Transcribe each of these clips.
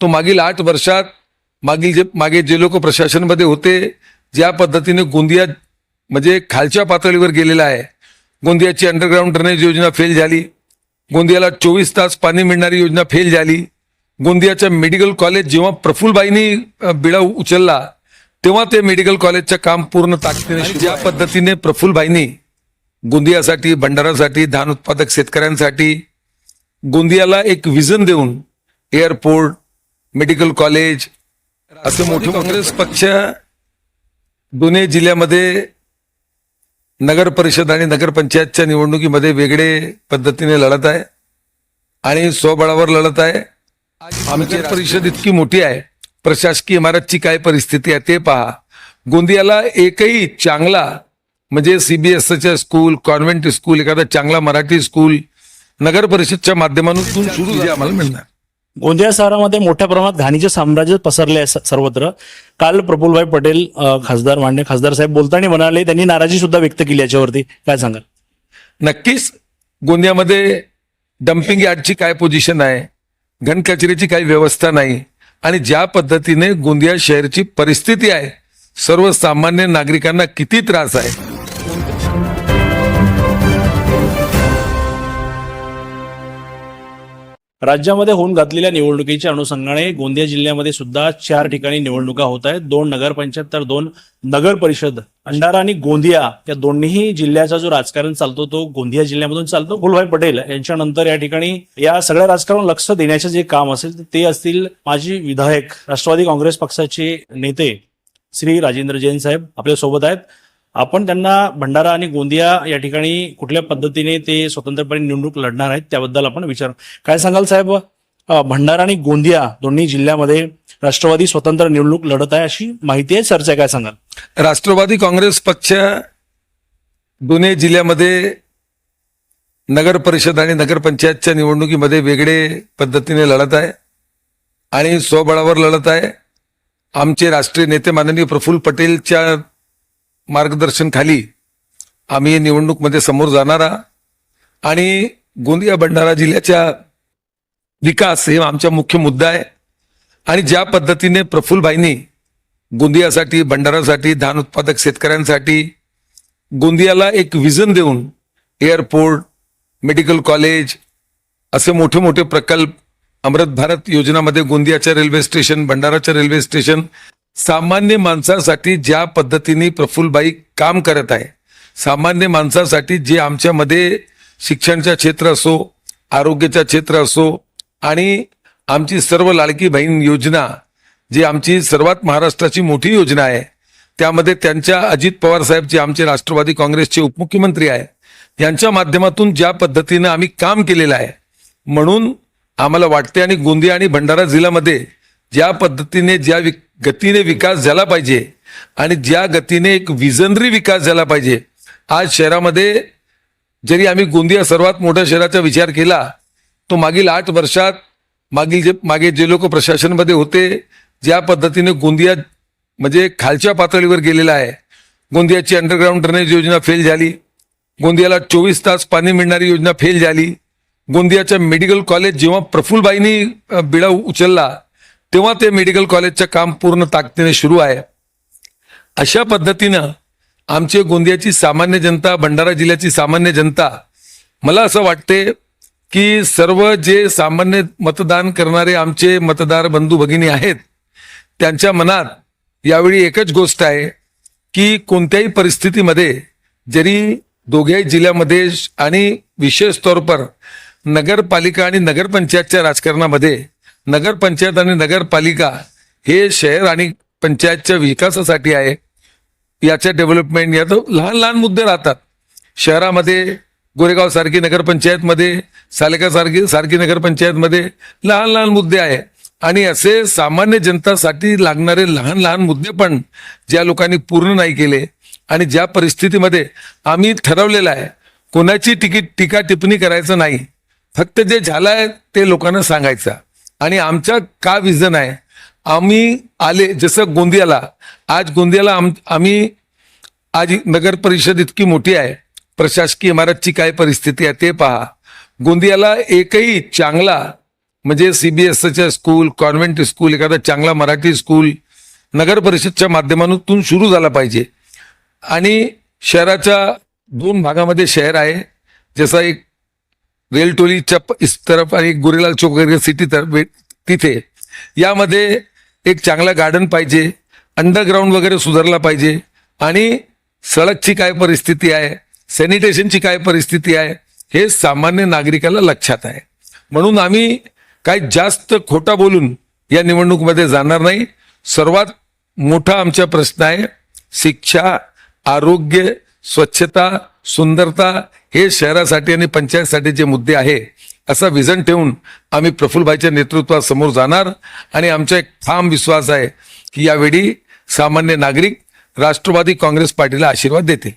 तो मागील आठ वर्षात मागील जे मागे जे लोक प्रशासनमध्ये होते ज्या पद्धतीने गोंदिया म्हणजे खालच्या पातळीवर गेलेला आहे गोंदियाची अंडरग्राऊंड ड्रेनेज योजना फेल झाली गोंदियाला चोवीस तास पाणी मिळणारी योजना फेल झाली गोंदियाच्या मेडिकल कॉलेज जेव्हा प्रफुल्लबाईंनी अ, बिळा उचलला तेव्हा ते मेडिकल कॉलेजचं काम पूर्ण ताकदीने ज्या पद्धतीने प्रफुल्लबाईंनी गोंदियासाठी भंडारासाठी धान उत्पादक शेतकऱ्यांसाठी गोंदियाला एक विजन देऊन एअरपोर्ट मेडिकल कॉलेज असे मोठे काँग्रेस पक्ष दोन्ही जिल्ह्यामध्ये नगर परिषद आणि नगरपंचायतच्या निवडणुकीमध्ये वेगळे पद्धतीने लढत आहे आणि स्वबळावर लढत आहे. आमची परिषद इतकी मोठी आहे. प्रशासकीय इमारतची काय परिस्थिती आहे ते पहा. गोंदियाला एकही चांगला म्हणजे सीबीएसच्या स्कूल कॉन्व्हेंट स्कूल एखादा चांगला मराठी स्कूल नगर परिषदच्या माध्यमातून सुरू आम्हाला मिळणार. गोंदिया शहरामध्ये मोठ्या प्रमाणात घाणीचे साम्राज्य पसरले आहे सर्वत्र. काल प्रफुल्लभाई पटेल खासदार मान्य खासदार साहेब बोलताना म्हणाले त्यांनी नाराजी सुद्धा व्यक्त केली याच्यावरती. काय सांगाल? नक्कीच गोंदियामध्ये डम्पिंग यार्डची काय पोझिशन आहे? घनकचऱ्याची काही व्यवस्था नाही. आणि ज्या पद्धतीने गोंदिया शहरची परिस्थिती आहे सर्वसामान्य नागरिकांना किती त्रास आहे? राज्यामध्ये होऊन घातलेल्या निवडणुकीच्या अनुषंगाने गोंदिया जिल्ह्यामध्ये सुद्धा चार ठिकाणी निवडणुका होत आहेत. दोन नगरपंचायत तर दोन नगर परिषद अंडारा आणि गोंदिया या दोन्ही जिल्ह्याचा जो राजकारण चालतो तो गोंदिया जिल्ह्यामधून चालतो. फुलभाई पटेल यांच्यानंतर या ठिकाणी या सगळ्या राजकारण लक्ष देण्याचे जे काम असेल ते असतील माजी विधायक राष्ट्रवादी काँग्रेस पक्षाचे नेते श्री राजेंद्र जैन साहेब आपल्यासोबत आहेत. आपण त्यांना भंडारा आणि गोंदिया या ठिकाणी कुठल्या पद्धतीने ते स्वतंत्रपणे निवडणूक लढणार आहेत त्याबद्दल आपण विचार काय सांगाल साहेब? भंडारा आणि गोंदिया दोन्ही जिल्ह्यामध्ये राष्ट्रवादी स्वतंत्र निवडणूक लढत आहे अशी माहिती आहे चर्चा आहे काय सांगाल? राष्ट्रवादी काँग्रेस पक्ष दोन्ही जिल्ह्यामध्ये नगर परिषद आणि नगरपंचायतच्या निवडणुकीमध्ये वेगळे पद्धतीने लढत आहे आणि स्वबळावर लढत आहे. आमचे राष्ट्रीय नेते माननीय प्रफुल्ल पटेलच्या मार्गदर्शनखाली आम्ही निवडणूकमध्ये समोर जाणार आणि गोंदिया भंडारा जिल्ह्याच्या विकास हे आमचा मुख्य मुद्दा आहे. आणि ज्या पद्धतीने प्रफुल्लभाईंनी गोंदियासाठी भंडारासाठी धान उत्पादक शेतकऱ्यांसाठी गोंदियाला एक विजन देऊन एअरपोर्ट मेडिकल कॉलेज असे मोठे मोठे प्रकल्प अमृत भारत योजनामध्ये गोंदियाच्या रेल्वे स्टेशन भंडाराच्या रेल्वे स्टेशन सामान्य माणसासाठी ज्या पद्धतीने प्रफुल्लबाई काम करत आहे सामान्य माणसासाठी जे आमच्यामध्ये शिक्षणच्या क्षेत्र असो आरोग्याच्या क्षेत्र असो आणि आमची सर्व लाडकी बहीण योजना जी आमची सर्वात महाराष्ट्राची मोठी योजना आहे त्यामध्ये त्यांच्या अजित पवार साहेब जे आमचे राष्ट्रवादी काँग्रेसचे उपमुख्यमंत्री आहे यांच्या माध्यमातून ज्या पद्धतीनं आम्ही काम केलेलं आहे म्हणून आम्हाला वाटते आणि गोंदिया आणि भंडारा जिल्ह्यामध्ये ज्या पद्धतीने ज्या गतीने विकास झाला पाहिजे आणि ज्या गतीने एक विजनरी विकास झाला पाहिजे. आज शहरामध्ये जरी आम्ही गोंदिया सर्वात मोठ्या शहराचा विचार केला तो मागील आठ वर्षात मागील जे मागे जे लोक प्रशासनमध्ये होते ज्या पद्धतीने गोंदिया म्हणजे खालच्या पातळीवर गेलेला आहे. गोंदियाची अंडरग्राऊंड ड्रेनेज योजना फेल झाली. गोंदियाला चोवीस तास पाणी मिळणारी योजना फेल झाली. गोंदियाच्या मेडिकल कॉलेज जेव्हा प्रफुल्लबाईंनी बिडा उचलला तेव्हा ते मेडिकल कॉलेजचं काम पूर्ण ताकदीने सुरू आहे. अशा पद्धतीनं आमची गोंदियाची सामान्य जनता भंडारा जिल्ह्याची सामान्य जनता मला असं वाटते की सर्व जे सामान्य मतदान करणारे आमचे मतदार बंधू भगिनी आहेत त्यांच्या मनात यावेळी एकच गोष्ट आहे की कोणत्याही परिस्थितीमध्ये जरी दोघ्याही जिल्ह्यामध्ये आणि विशेष तौर पर नगरपालिका आणि नगरपंचायतच्या राजकारणामध्ये नगरपंचायत आणि नगरपालिका हे शहर आणि पंचायतच्या विकासासाठी आहे. याच्या डेव्हलपमेंट या तर लहान लहान मुद्दे राहतात. शहरामध्ये गोरेगाव सारखी नगरपंचायतमध्ये सालेका सारखी सारखी नगरपंचायतमध्ये लहान लहान मुद्दे आहे. आणि असे सामान्य जनतासाठी लागणारे लहान लहान मुद्दे पण ज्या लोकांनी पूर्ण नाही केले आणि ज्या परिस्थितीमध्ये आम्ही ठरवलेलं आहे कोणाची तिकीट टीका टिप्पणी करायचं नाही फक्त जे झालं आहे ते लोकांना सांगायचं. आणि आमच्या का विजन आहे? आम्ही आले जसं गोंदियाला आज गोंदियाला आम आम्ही आज नगर परिषद इतकी मोठी आहे. प्रशासकीय इमारतची काय परिस्थिती आहे ते पहा. गोंदियाला एकही चांगला म्हणजे सीबीएसच्या स्कूल कॉन्व्हेंट स्कूल एखादा चांगला मराठी स्कूल नगर परिषदच्या माध्यमातून सुरू झाला पाहिजे. आणि शहराच्या दोन भागामध्ये शहर आहे. जसा एक वेलटोलीच्या इस तरफ आणि गोरेलाल गुरेलाल चौक वगैरे सिटी तरफ तिथे. यामध्ये एक चांगला गार्डन पाहिजे अंडरग्राऊंड वगैरे सुधारला पाहिजे आणि सडकची काय परिस्थिती आहे सॅनिटेशनची काय परिस्थिती आहे हे सामान्य नागरिकाला लक्षात आहे. म्हणून आम्ही काही जास्त खोटा बोलून या निवडणुकीमध्ये जाणार नाही. सर्वात मोठा आमचा प्रश्न आहे शिक्षा आरोग्य स्वच्छता सुंदरता हे शहरासाठी आणि पंचायतसाठी जे मुद्दे आहे असा विजन ठेवून आम्ही प्रफुल्लभाईच्या नेतृत्वात समोर जाणार. आणि आमचा एक ठाम विश्वास आहे की यावेळी सामान्य नागरिक राष्ट्रवादी काँग्रेस पार्टीला आशीर्वाद देते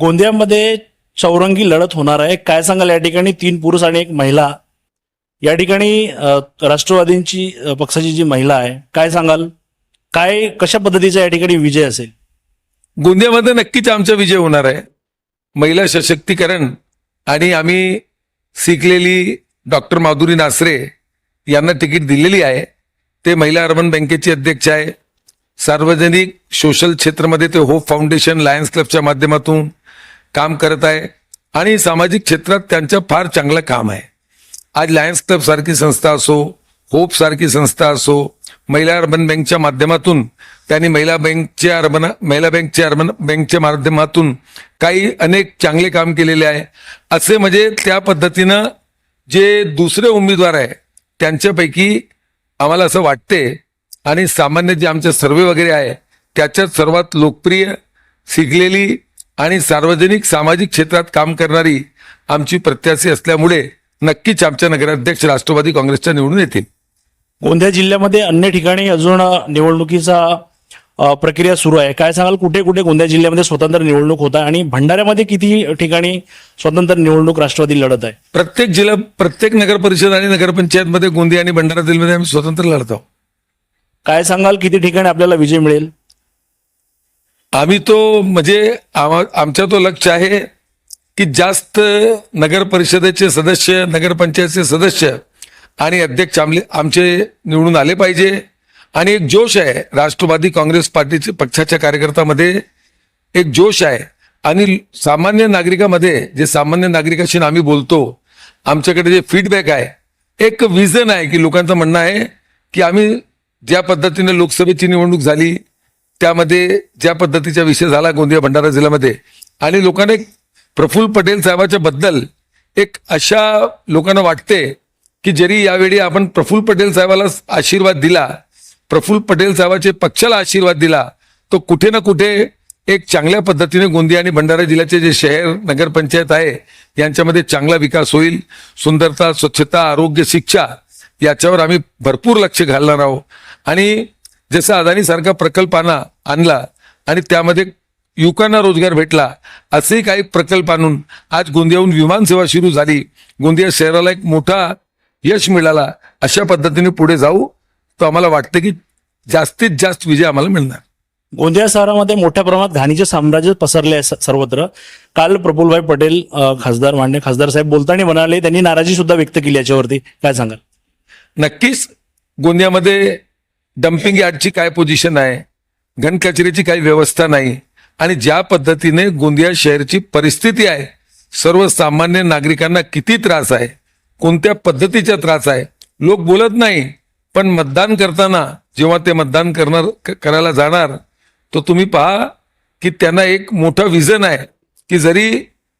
गोंदियामध्ये चौरंगी लढत होणार आहे. काय सांगाल या ठिकाणी? तीन पुरुष आणि एक महिला. या ठिकाणी राष्ट्रवादींची पक्षाची जी महिला आहे काय सांगाल? काय कशा पद्धतीचा या ठिकाणी विजय असेल? गोंदियामध्ये नक्कीच आमचा विजय होणार आहे. महिला सशक्तीकरण आणि आम्ही शिकलेली डॉक्टर माधुरी नासरे यांना तिकीट दिलेली आहे. ते महिला अर्बन बँकेचे अध्यक्ष आहे. सार्वजनिक सोशल क्षेत्रामध्ये ते होप फाउंडेशन लायन्स क्लबच्या माध्यमातून काम करत आहे. आणि सामाजिक क्षेत्रात त्यांचं फार चांगलं काम आहे. आज लायन्स क्लब सारखी संस्था असो होप सारखी संस्था असो महिला अर्बन बँकच्या माध्यमातून त्यांनी महिला बँकच्या अर्बन महिला बँकच्या अर्बन बँकच्या माध्यमातून काही अनेक चांगले काम केलेले आहे. असे म्हणजे त्या पद्धतीनं जे दुसरे उमेदवार आहे त्यांच्यापैकी आम्हाला असं वाटते आणि सामान्य जे आमचे सर्वे वगैरे आहे त्याच्यात सर्वात लोकप्रिय शिकलेली आणि सार्वजनिक सामाजिक क्षेत्रात काम करणारी आमची प्रत्याशी असल्यामुळे नक्कीच आमच्या नगराध्यक्ष राष्ट्रवादी काँग्रेसच्या निवडून येतील. गोंदिया जिल्ह्यामध्ये अन्य ठिकाणी अजून निवडणुकीचा प्रक्रिया सुरू आहे. काय सांगाल कुठे कुठे गोंदिया जिल्ह्यामध्ये स्वतंत्र निवडणूक होत आहे आणि भंडाऱ्यामध्ये किती ठिकाणी स्वतंत्र निवडणूक राष्ट्रवादी लढत आहे? प्रत्येक जिल्हा प्रत्येक नगर परिषद आणि नगरपंचायतमध्ये गोंदिया आणि भंडारा जिल्ह्यामध्ये आम्ही स्वतंत्र लढतो काय सांगाल किती ठिकाणी आपल्याला विजय मिळेल? आम्ही तो म्हणजे आमचा तो लक्ष आहे की जास्त नगर परिषदेचे सदस्य नगरपंचायतचे सदस्य आणि अध्यक्ष आमले आमचे निवडून आले पाहिजे. आणि एक जोश आहे राष्ट्रवादी काँग्रेस पार्टीचे पक्षाच्या कार्यकर्त्यामध्ये एक जोश आहे. आणि सामान्य नागरिकामध्ये जे सामान्य नागरिकाशी आम्ही बोलतो आमच्याकडे जे फीडबॅक आहे एक विजन आहे की लोकांचं म्हणणं आहे की आम्ही ज्या पद्धतीने लोकसभेची निवडणूक झाली त्यामध्ये ज्या पद्धतीचा विषय झाला गोंदिया भंडारा जिल्ह्यामध्ये आणि लोकांना एक प्रफुल्ल पटेल साहेबाच्या बद्दल एक अशा लोकांना वाटते की जरी यावेळी आपण प्रफुल्ल पटेल साहेबाला आशीर्वाद दिला प्रफुल्ल पटेल साहेबाचे पक्षाला आशीर्वाद दिला तो कुठे ना कुठे एक चांगल्या पद्धतीने गोंदिया आणि भंडारा जिल्ह्याचे जे शहर नगरपंचायत आहे यांच्यामध्ये चांगला विकास होईल. सुंदरता स्वच्छता आरोग्य शिक्षा याच्यावर आम्ही भरपूर लक्ष घालणार आहोत. आणि जसा अदानी सारखा आणला आणि त्यामध्ये युवकांना रोजगार भेटला असेही काही प्रकल्प आणून आज गोंदियाहून विमान सेवा सुरू झाली. गोंदिया शहराला एक मोठा यश मिळाला. अशा पद्धतीने पुढे जाऊ. तर आम्हाला वाटतं की जास्तीत जास्त विजय आम्हाला मिळणार. गोंदिया शहरामध्ये मोठ्या प्रमाणात घाणीचे साम्राज्य पसरले आहे सर्वत्र. काल प्रफुल्लभाई पटेल अ, खासदार मांडे खासदार साहेब बोलताना म्हणाले त्यांनी नाराजी सुद्धा व्यक्त केली याच्यावरती. काय सांगाल? नक्कीच गोंदियामध्ये डम्पिंग यार्डची काय पोझिशन आहे? घनकचऱ्याची काही व्यवस्था नाही. आणि ज्या पद्धतीने गोंदिया शहरची परिस्थिती आहे सर्वसामान्य नागरिकांना किती त्रास आहे कोणत्या पद्धतीचा त्रास आहे लोक बोलत नाही. पण मतदान करताना जेव्हा ते मतदान करणार करायला जाणार तर तुम्ही पहा की त्यांना एक मोठं विजन आहे की जरी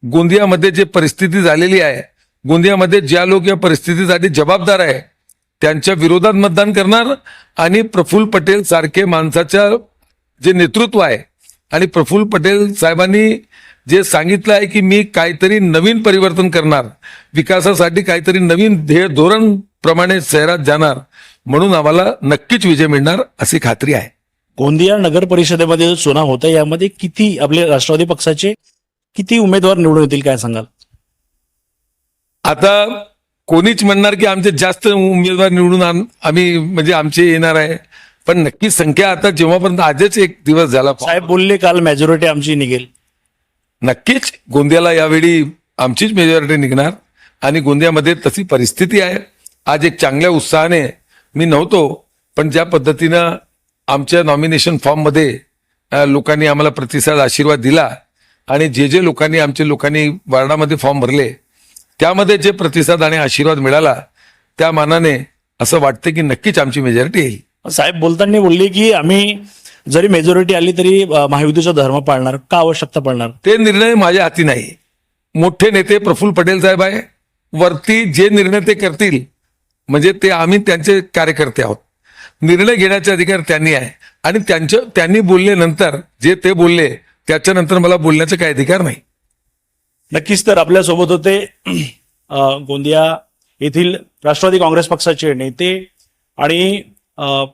गोंदियामध्ये जे परिस्थिती झालेली आहे गोंदियामध्ये ज्या लोक या परिस्थितीसाठी जबाबदार आहे त्यांच्या विरोधात मतदान करणार आणि प्रफुल्ल पटेल सारखे माणसाच्या जे नेतृत्व आहे आणि प्रफुल्ल पटेल साहेबांनी जे सांगितलं आहे की मी काहीतरी नवीन परिवर्तन करणार विकासासाठी काहीतरी नवीन ध्येय धोरण प्रमाणे शहरात जाणार म्हणून आम्हाला नक्कीच विजय मिळणार अशी खात्री आहे. गोंदिया नगर परिषदेमध्ये जो चुनाव होता यामध्ये किती आपले राष्ट्रवादी पक्षाचे किती उमेदवार निवडून येतील काय सांगाल? आता कोणीच म्हणणार की आमचे जास्त उमेदवार निवडून आण- आम्ही म्हणजे आमचे येणार आहे. पण नक्की संख्या आता जेव्हापर्यंत आजच एक दिवस झाला साहेब बोलले काल मेजॉरिटी आमची निघेल. नक्कीच गोंदियाला यावेळी आमचीच मेजॉरिटी निघणार आणि गोंदियामध्ये तशी परिस्थिती आहे. आज एक चांगल्या उत्साहाने मी नव्हतो पण ज्या पद्धतीनं आमच्या नॉमिनेशन फॉर्ममध्ये लोकांनी आम्हाला प्रतिसाद आशीर्वाद दिला आणि जे जे लोकांनी आमच्या लोकांनी वार्डामध्ये फॉर्म भरले त्यामध्ये जे प्रतिसाद आणि आशीर्वाद मिळाला त्या मानाने असं वाटतं की नक्कीच आमची मेजॉरिटी येईल. साहेब बोलताना बोलले की आम्ही जरी मेजॉरिटी आली तरी महायुतीचा धर्म पाळणार का आवश्यकता पाळणार ते निर्णय माझ्या हाती नाही. मोठे नेते प्रफुल्ल पटेल साहेब आहे. वरती जे निर्णय ते करतील म्हणजे ते आम्ही त्यांचे कार्यकर्ते आहोत. निर्णय घेण्याचे अधिकार त्यांनी आहे. आणि त्यांच्या त्यांनी बोलल्यानंतर जे ते बोलले त्याच्यानंतर मला बोलण्याचा काही अधिकार नाही. नक्कीच तर आपल्यासोबत होते गोंदिया येथील राष्ट्रवादी काँग्रेस पक्षाचे नेते आणि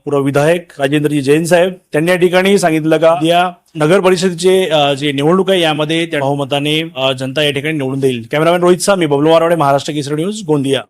पूर्व विधायक राजेंद्रजी जैन साहेब. त्यांनी या ठिकाणी सांगितलं का या नगर परिषदेचे जे निवडणूक आहे यामध्ये त्या बहुमताने जनता या ठिकाणी निवडून देईल. Cameraman Rohit Sami Babloo Marwade Maharashtra Kesari news Gondia.